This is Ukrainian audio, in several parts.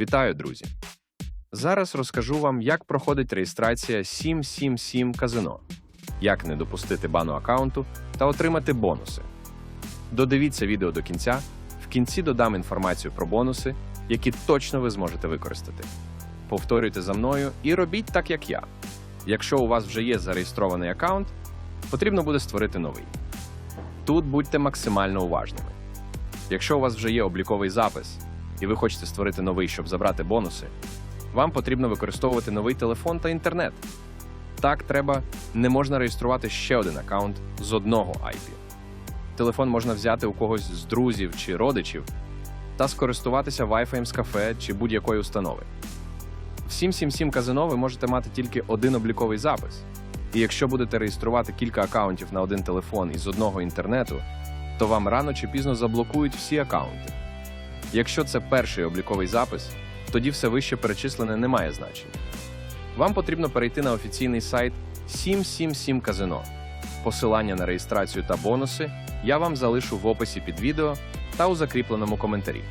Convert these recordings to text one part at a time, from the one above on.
Вітаю, друзі! Зараз розкажу вам, як проходить реєстрація 777 казино, як не допустити бану аккаунту та отримати бонуси. Додивіться відео до кінця. В кінці додам інформацію про бонуси, які точно ви зможете використати. Повторюйте за мною і робіть так, як я. Якщо у вас вже є зареєстрований аккаунт, потрібно буде створити новий. Тут будьте максимально уважними. Якщо у вас вже є обліковий запис, і ви хочете створити новий, щоб забрати бонуси, вам потрібно використовувати новий телефон та інтернет. Так треба, не можна реєструвати ще один аккаунт з одного IP. Телефон можна взяти у когось з друзів чи родичів та скористуватися Wi-Fi з кафе чи будь-якої установи. В 777 казино ви можете мати тільки один обліковий запис. І якщо будете реєструвати кілька аккаунтів на один телефон із одного інтернету, то вам рано чи пізно заблокують всі аккаунти. Якщо це перший обліковий запис, тоді все вище перечислене не має значення. Вам потрібно перейти на офіційний сайт 777 Казино. Посилання на реєстрацію та бонуси я вам залишу в описі під відео та у закріпленому коментарі.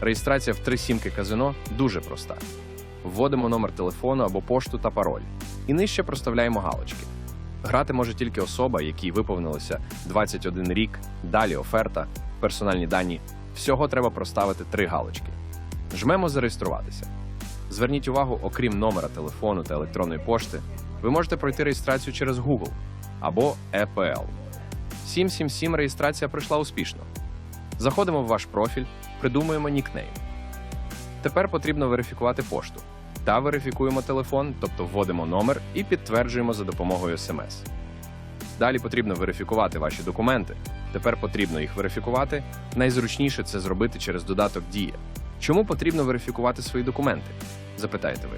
Реєстрація в три сімки казино дуже проста. Вводимо номер телефону або пошту та пароль, і нижче проставляємо галочки. Грати може тільки особа, якій виповнилося 21 рік, далі оферта, персональні дані. Всього треба проставити три галочки. Жмемо зареєструватися. Зверніть увагу, окрім номера телефону та електронної пошти, ви можете пройти реєстрацію через Google або EPL. 777 реєстрація пройшла успішно. Заходимо в ваш профіль, придумуємо нікнейм. Тепер потрібно верифікувати пошту та верифікуємо телефон, тобто вводимо номер і підтверджуємо за допомогою смс. Далі потрібно верифікувати ваші документи. Тепер потрібно їх верифікувати. Найзручніше це зробити через додаток Дія. Чому потрібно верифікувати свої документи? Запитаєте ви.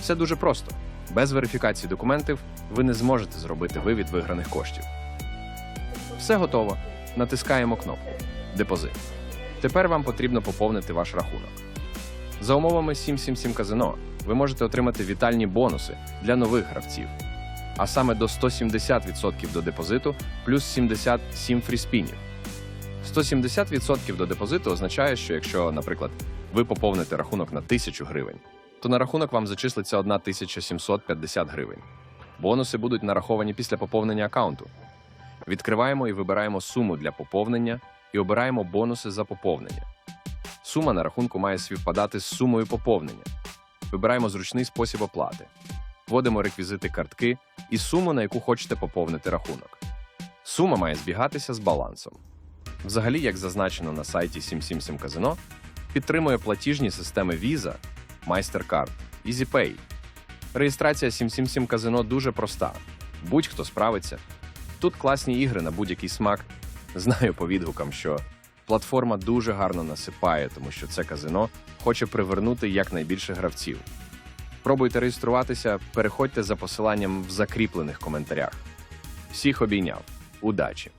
Все дуже просто. Без верифікації документів ви не зможете зробити вивід виграних коштів. Все готово. Натискаємо кнопку Депозит. Тепер вам потрібно поповнити ваш рахунок. За умовами 777 казино ви можете отримати вітальні бонуси для нових гравців, а саме до 170% до депозиту плюс 77 фріспінів. 170% до депозиту означає, що якщо, наприклад, ви поповните рахунок на 1000 гривень, то на рахунок вам зачислиться 1750 гривень. Бонуси будуть нараховані після поповнення аккаунту. Відкриваємо і вибираємо суму для поповнення і обираємо бонуси за поповнення. Сума на рахунку має співпадати з сумою поповнення. Вибираємо зручний спосіб оплати. Вводимо реквізити картки і суму, на яку хочете поповнити рахунок. Сума має збігатися з балансом. Взагалі, як зазначено на сайті 777 Казино, підтримує платіжні системи Visa, MasterCard, EasyPay. Реєстрація 777 Казино дуже проста. Будь-хто справиться. Тут класні ігри на будь-який смак. Знаю по відгукам, що платформа дуже гарно насипає, тому що це казино хоче привернути якнайбільше гравців. Пробуйте реєструватися, переходьте за посиланням в закріплених коментарях. Всіх обійняв. Удачі!